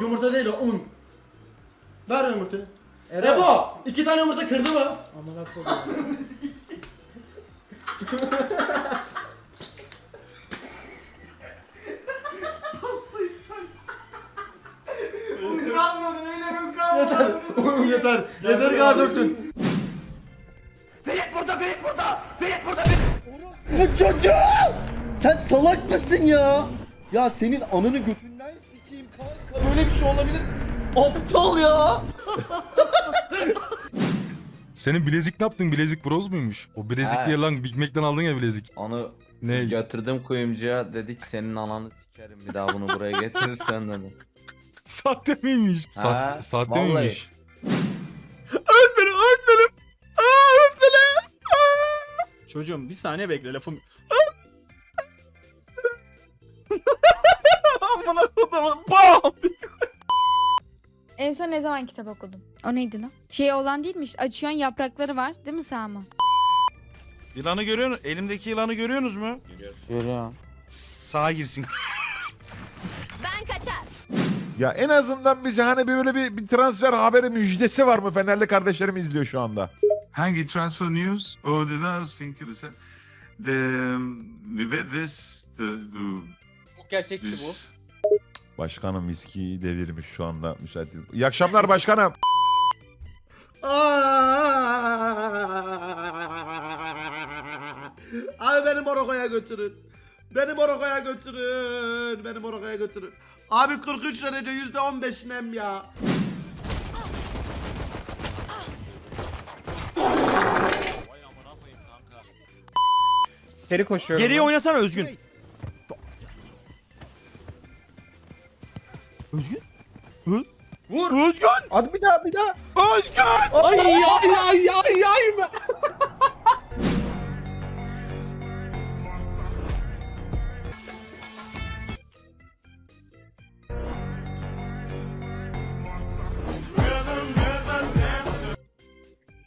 Yok yumurta değil o un. Ver yumurtayı. Eren. Ebo! iki tane yumurta kırdı mı? Amına koyayım. Kalmadı öyle mi kalmadı? Yeter. Un yeter. Yeter kadar döktün. Bu çocuğu! Sen salak mısın ya? Ya senin ananı götünden böyle bir şey olabilir. Aptal ya. Senin bilezik ne yaptın? Bilezik broz muymuş? O bilezik Ha. diye lan Big Mac'ten aldın ya bilezik. Onu Ne? götürdüm kuyumcuya dedi ki senin ananı sikerim bir daha bunu buraya getirirsen dedi. Sahte miymiş? Ha, Sa- sahte vallahi. miymiş? Aa. Çocuğum bir saniye bekle lafım. Amına kodumun bam. En son ne zaman kitap okudun? O neydi lan? Şey olan değil mi işte açıyorsun yaprakları var değil mi Sami? Yılanı görüyor musun? Elimdeki yılanı görüyorsunuz mu? Görüyorum. Sağa girsin. Ya en azından bize hani böyle bir, bir transfer haberi müjdesi var mı? Fenerli kardeşlerim izliyor şu anda. Hangi transfer news? Oh, the last thing to say. The um, we bet this the, the Gerçekçi bu. this Başkanım viskiyi devirmiş şu anda müsait değil. İyi akşamlar başkanım. Abi beni Morokko'ya götürün. Beni Morokko'ya götürün. Beni Morokko'ya götürün. Abi 43 derece %15 nem ya. Geri koşuyorum. Geriye oynasana Özgün. Özgün? Hı? Vur. Özgün. Hadi bir daha bir daha. Özgün. Ay ay ay ay ay.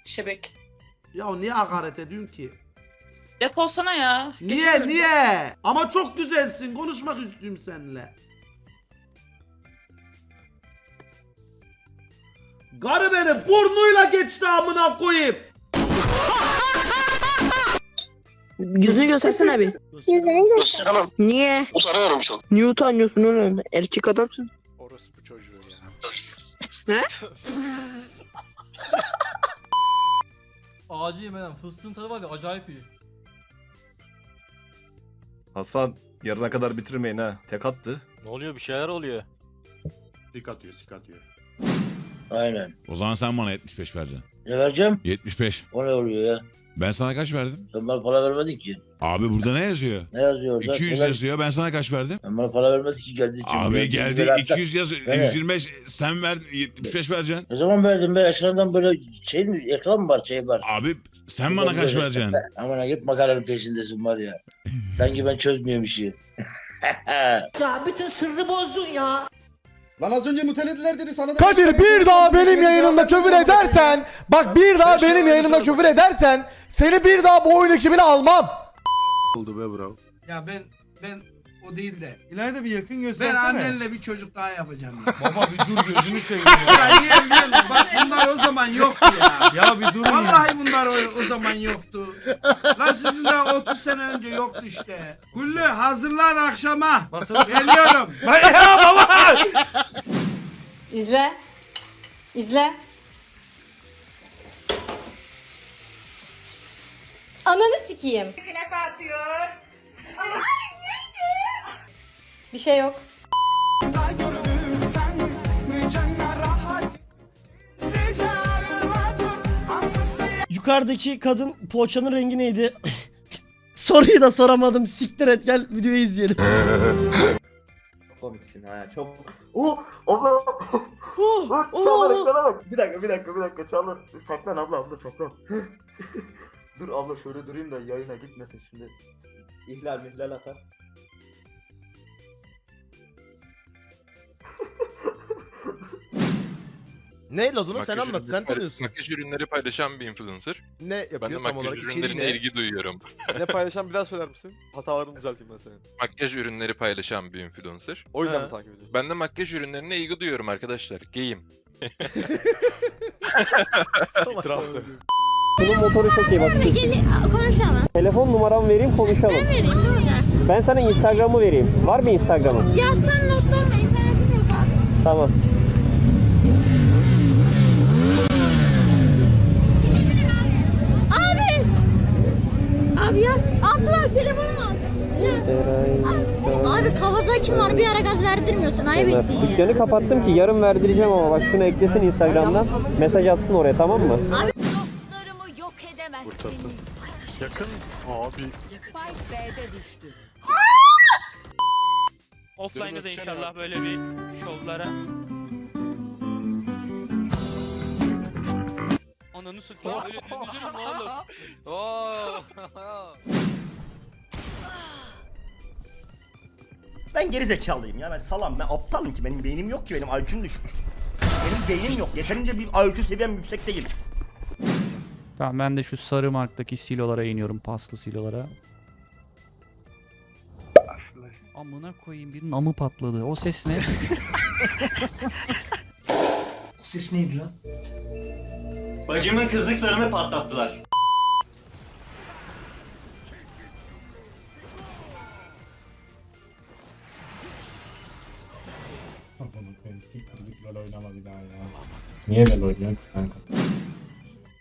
Şebek. Ya niye hakaret ediyorsun ki? Defolsana ya. Niye niye? Ama çok güzelsin. Konuşmak istiyorum seninle. Garı beni burnuyla geçti amına koyayım. Yüzünü göstersene bir. Yüzünü Gösteremem. Niye? Utanıyorum çok. Niye utanıyorsun oğlum? Erkek adamsın. Orospu çocuğu ya. Acı yemeden fıstığın tadı var ya acayip iyi. Hasan yarına kadar bitirmeyin ha. Tek attı. Ne oluyor bir şeyler oluyor. sik atıyor, sik atıyor. Aynen. O zaman sen bana 75 vereceksin. Ne vereceğim? 75. O ne oluyor ya? Ben sana kaç verdim? Sen bana para vermedin ki. Abi burada ne yazıyor? Ne yazıyor orada? 200 Neden- yazıyor. Ben sana kaç verdim? Ben bana para vermez ki geldi için. Abi Geldi, geldi güzel hatta- 200 yazıyor. Evet. 125 sen verdin 75 vereceksin. Ne zaman verdin be? Ekrandan böyle şey mi? Ekran mı var? Şey var. Abi sen bana kaç vereceksin? Aman ha hep makaranın peşindesin var ya. Sanki ben çözmüyorum işi. Ya bütün sırrı bozdun ya. Lan az önce mutelediler dedi sana da... Kadir bir daha benim yayınımda küfür edersen bak bir daha benim yayınımda küfür edersen seni bir daha bu oyun ekibine almam. oldu be bro. Ya ben ben o değil de. İleride bir yakın Ben göstersene. annenle bir çocuk daha yapacağım. ya. Baba bir dur gözünü seveyim ya niye biliyor musun? Bak bunlar o zaman yoktu ya. ya bir dur ya. Vallahi bunlar o, o zaman yoktu. Lan şimdi de 30 sene önce yoktu işte. Güllü hazırlan akşama. Geliyorum. ya baba. İzle. İzle. Ananı sikeyim. Bir şey yok. Yukarıdaki kadın poğaçanın rengi neydi? Soruyu da soramadım. Siktir et gel videoyu izleyelim. Komiksin ha çok. Oh, abla. Oo. ekrana bak. Bir dakika, bir dakika, bir dakika. Çağlar. Saklan abla, abla saklan. Dur abla şöyle durayım da yayına gitmesin şimdi. İhlal mihlal atar. Ne Lazona sen anlat sen tanıyorsun. Makyaj ürünleri paylaşan bir influencer. Ne yapıyor Ben de tam makyaj ürünlerine içeriği ne? ilgi duyuyorum. ne paylaşan bir daha söyler misin? Hatalarını düzelteyim ben senin. Makyaj ürünleri paylaşan bir influencer. O yüzden Ha. mi takip ediyorsun? Ben de makyaj ürünlerine ilgi duyuyorum arkadaşlar. Geyim. İtiraftı. Bunun motoru çok iyi bak. konuşalım. Telefon numaramı vereyim konuşalım. vereyim ne olacak? Ben sana Instagram'ı vereyim. Var mı Instagram'ın? Ya sen notlarla internetim yok abi. Tamam. Abi! Abi ya Abdullah telefonumu al. Abi Kawasaki var bir ara gaz verdirmiyorsun ayıp ettin ya. Dükkanı kapattım ki yarın verdireceğim ama bak şunu eklesin Instagram'dan. Mesaj atsın oraya tamam mı? Dostlarımı yok edemezsiniz. Yakın abi. Spike B'de düştü. Offline'da da inşallah böyle bir şovlara. Ananı satayım öyle düzülür mü oğlum? Ben geri zekalıyım ya ben salam ben aptalım ki benim beynim yok ki benim IQ'm düşmüş. Benim beynim yok yeterince bir IQ seviyem yüksek değil. Tamam ben de şu sarı marktaki silolara iniyorum paslı silolara. Amına koyayım birinin amı patladı. O ses ne? O ses neydi lan? Bacımın kızlık sarını patlattılar. Niye böyle oynuyorsun kanka?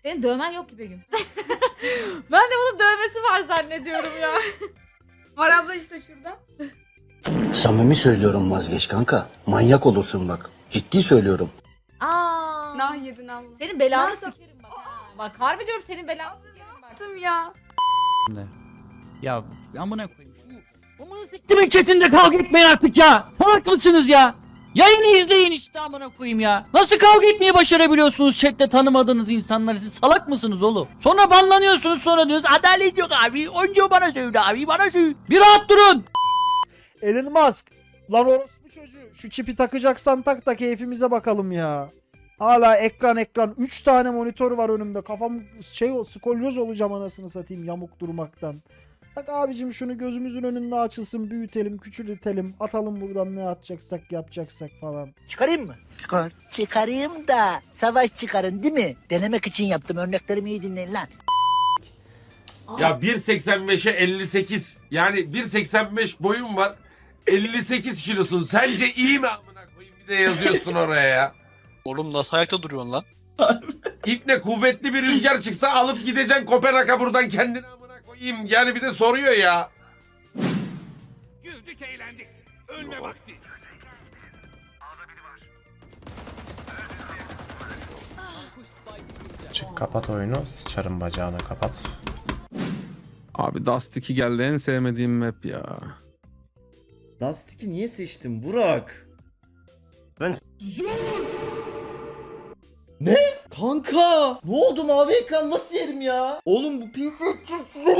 Senin dövmen yok ki Begüm. ben de bunun dövmesi var zannediyorum ya. var abla işte şurada. Samimi söylüyorum vazgeç kanka. Manyak olursun bak. Ciddi söylüyorum. Nah yedin abla. Senin belanı sikerim bak. Bak harbi diyorum senin belanı sikerim bak. Tüm ya. ya amına koyayım şu amına siktimin chatinde kavga etmeyin artık ya. Salak mısınız ya? Yayını izleyin işte amına koyayım ya. Nasıl kavga etmeyi başarabiliyorsunuz chatte tanımadığınız insanları siz salak mısınız oğlum? Sonra banlanıyorsunuz sonra diyorsunuz adalet yok abi. Onca bana söyledi abi bana söyledi. Bir rahat durun. Elon Musk. Lan orospu çocuğu. Şu çipi takacaksan tak da keyfimize bakalım ya. Hala ekran ekran. 3 tane monitör var önümde. Kafam şey ol, skolyoz olacağım anasını satayım yamuk durmaktan. Tak abicim şunu gözümüzün önünde açılsın, büyütelim, küçültelim, atalım buradan ne atacaksak yapacaksak falan. Çıkarayım mı? Çıkar. Çıkarayım da savaş çıkarın değil mi? Denemek için yaptım. Örneklerimi iyi dinleyin lan. Ya 1.85'e 58. Yani 1.85 boyun var. 58 kilosun. Sence iyi mi amına koyayım bir de yazıyorsun oraya ya. Oğlum nasıl ayakta duruyorsun lan? İpne kuvvetli bir rüzgar çıksa alıp gideceksin Kopenhag'a buradan kendini amına koyayım. Yani bir de soruyor ya. Güldük eğlendik. Ölme vakti. Çık kapat oyunu, sıçarım bacağına kapat. Abi Dust 2 geldi en sevmediğim map ya. Dust 2 niye seçtin Burak? Ben Ne? Kanka! Ne oldu mavi ekran nasıl yerim ya? Oğlum bu pinsel çok güzel.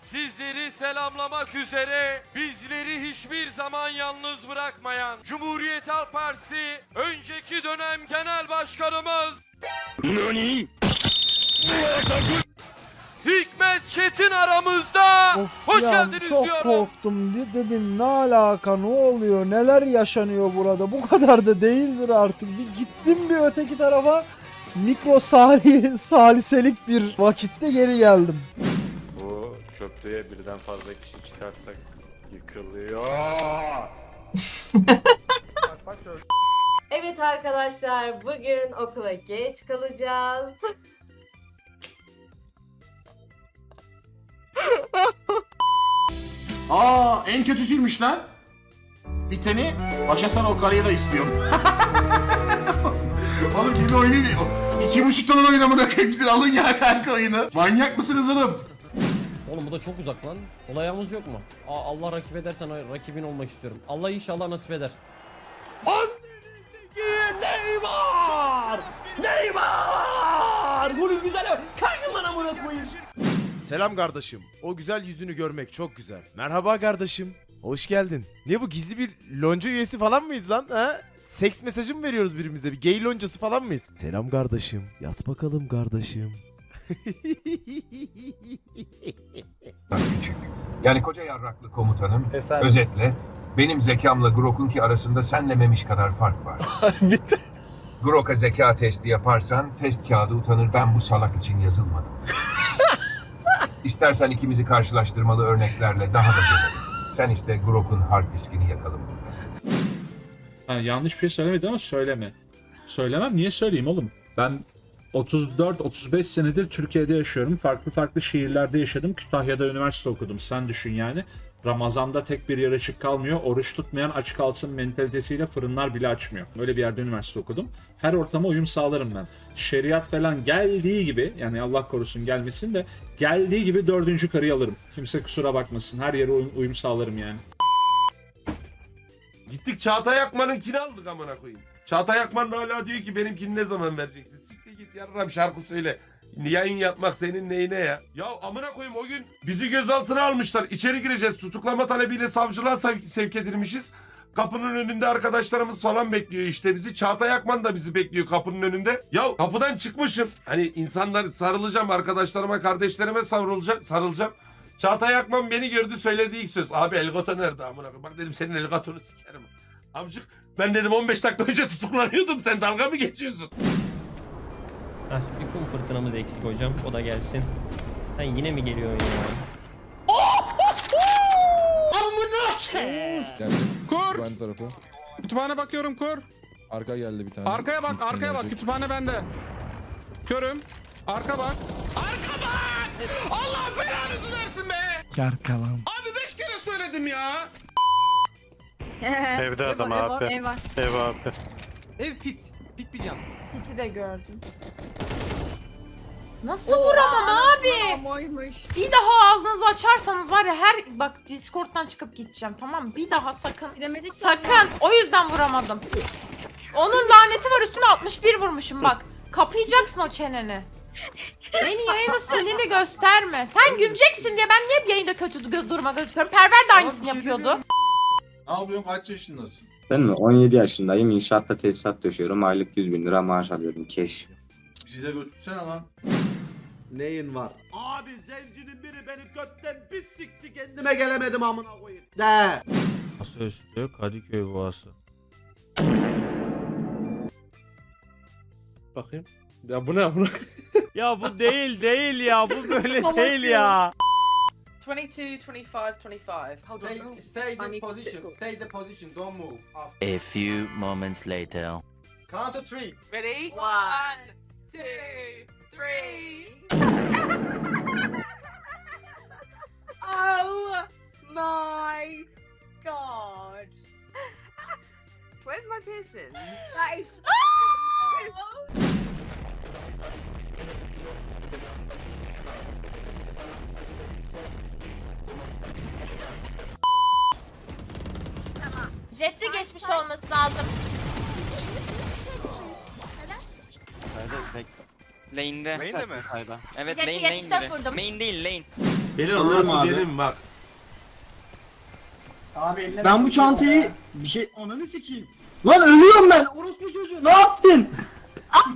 Sizleri selamlamak üzere bizleri hiçbir zaman yalnız bırakmayan Cumhuriyet Halk Partisi önceki dönem genel başkanımız Hikmet Çetin aramızda. Of Hoş ya, geldiniz çok diyorum. korktum. De- Dedim ne alaka ne oluyor neler yaşanıyor burada bu kadar da değildir artık. Bir gittim bir öteki tarafa mikro sali saliselik bir vakitte geri geldim. Bu köprüye birden fazla kişi çıkartsak yıkılıyor. Evet arkadaşlar bugün okula geç kalacağız. Aa en kötüsüymüş lan. Biteni Başasan o karıyı da istiyorum. oğlum gidin oynayın. İki buçuk dolar oynamına bırakın gidin alın ya kanka oyunu. Manyak mısınız oğlum? Oğlum bu da çok uzak lan. Olayımız yok mu? Aa, Allah rakip edersen rakibin olmak istiyorum. Allah inşallah nasip eder. Neymar! Neymar! Golün güzel. Kalkın lan amına koyayım. Selam kardeşim. O güzel yüzünü görmek çok güzel. Merhaba kardeşim. Hoş geldin. Ne bu gizli bir lonca üyesi falan mıyız lan ha? seks mesajı mı veriyoruz birbirimize? Bir gay loncası falan mıyız? Selam kardeşim. Yat bakalım kardeşim. küçük. Yani koca yarraklı komutanım. Özetle benim zekamla Grok'unki arasında senle memiş kadar fark var. Grok'a zeka testi yaparsan test kağıdı utanır ben bu salak için yazılmadım. İstersen ikimizi karşılaştırmalı örneklerle daha da görelim. Sen iste Grok'un hard diskini yakalım burada. yanlış bir şey söylemedin ama söyleme. Söylemem niye söyleyeyim oğlum? Ben 34-35 senedir Türkiye'de yaşıyorum. Farklı farklı şehirlerde yaşadım. Kütahya'da üniversite okudum. Sen düşün yani. Ramazan'da tek bir yer açık kalmıyor. Oruç tutmayan aç kalsın mentalitesiyle fırınlar bile açmıyor. Böyle bir yerde üniversite okudum. Her ortama uyum sağlarım ben. Şeriat falan geldiği gibi yani Allah korusun gelmesin de geldiği gibi dördüncü karıyı alırım. Kimse kusura bakmasın. Her yere uyum sağlarım yani. Gittik Çağatay Akman'ınkini aldık amına koyayım. Çağatay Akman da hala diyor ki benimkini ne zaman vereceksin? Siktir git yarram şarkı söyle. Yayın yapmak senin neyine ya? Ya amına koyayım o gün bizi gözaltına almışlar. İçeri gireceğiz. Tutuklama talebiyle savcılığa sev- sevk edilmişiz. Kapının önünde arkadaşlarımız falan bekliyor işte bizi. Çağatay Akman da bizi bekliyor kapının önünde. Ya kapıdan çıkmışım. Hani insanlar sarılacağım arkadaşlarıma, kardeşlerime sarılacağım. sarılacağım. Çağatay Akman beni gördü söylediği ilk söz. Abi Elgato nerede amına koyayım? Bak dedim senin Elgato'nu sikerim. Amcık ben dedim 15 dakika önce tutuklanıyordum. Sen dalga mı geçiyorsun? Heh, bir kum fırtınamız eksik hocam. O da gelsin. Sen yine mi geliyorsun ya? Kur! Kütüphane bakıyorum kur. Arka geldi bir tane. Arkaya bak, arkaya bak. Kütüphane bende. Körüm. Arka bak. Arka bak! Allah belanızı versin be! Yarkalam. Abi beş kere söyledim ya. Evde adam abi. Ev var. Ev abi. Ev pit. Pit bir cam. Piti de gördüm. Nasıl vuramam abi? Bir daha ağzınızı açarsanız var ya her bak Discord'dan çıkıp gideceğim tamam mı? Bir daha sakın. Sakın. O yüzden vuramadım. Onun laneti var üstüne 61 vurmuşum bak. Kapayacaksın o çeneni. Beni yayına sildiğini gösterme. Sen güleceksin diye ben niye yayında kötü gö- duruma gözüküyorum? Perver de aynısını yapıyordu. Ne yapıyorsun? Kaç yaşındasın? Ben mi? 17 yaşındayım. İnşaatta tesisat döşüyorum. Aylık 100 bin lira maaş alıyorum. Keş. Bizi de götürsene lan. Neyin var? Abi zencinin biri beni götten bir sikti kendime gelemedim amına koyayım. De. Masaüstü Kadıköy Boğası. Bakayım. Ya bu ne bu? Ya bu değil değil ya. Bu böyle değil ya. 22, 25, 25. Hold on. stay the position, Stay the position. Don't move. A few moments later. Count to three. Ready? One, two, three. oh my god. Where's my piercing? That is. Ah! Jette geçmiş olması lazım. Lane'de. Main'de mi? Evet Jet'i lane lane 74 biri. vurdum. Main değil lane. Benim orası benim bak. Ben bu çantayı bir şey ananı sikeyim. Lan ölüyorum ben. Orospu çocuğu ne yaptın?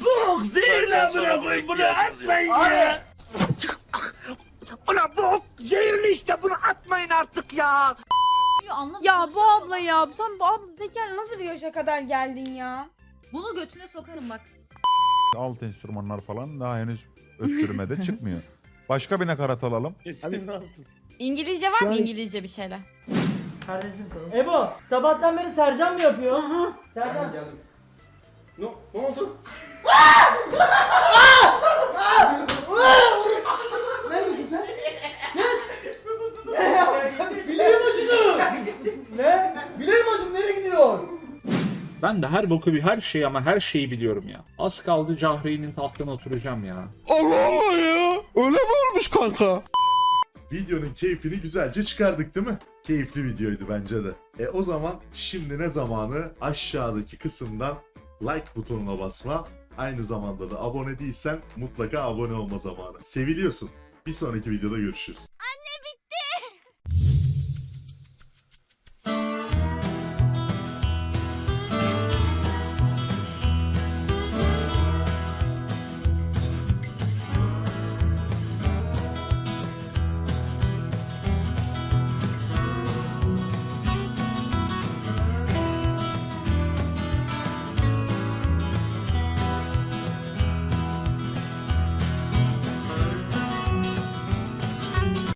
Bok zehirle koyayım bunu atmayın ya. Ulan bu zehirli işte bunu atmayın artık ya. Ya bu abla ya sen bu abla zekalı nasıl bir yaşa kadar geldin ya? Bunu götüne sokarım bak. Alt enstrümanlar falan daha henüz öttürmede çıkmıyor. Başka bir nakarat alalım. İngilizce var mı İngilizce bir şeyler? Ebo sabahtan beri Sercan mı yapıyor? Sercan. Ne, ne oldu? Ben de her boku bir her şeyi ama her şeyi biliyorum ya. Az kaldı Cahre'nin tahtına oturacağım ya. Allah Allah ya. Öyle mi olmuş kanka? Videonun keyfini güzelce çıkardık değil mi? Keyifli videoydu bence de. E o zaman şimdi ne zamanı aşağıdaki kısımdan like butonuna basma. Aynı zamanda da abone değilsen mutlaka abone olma zamanı. Seviliyorsun. Bir sonraki videoda görüşürüz.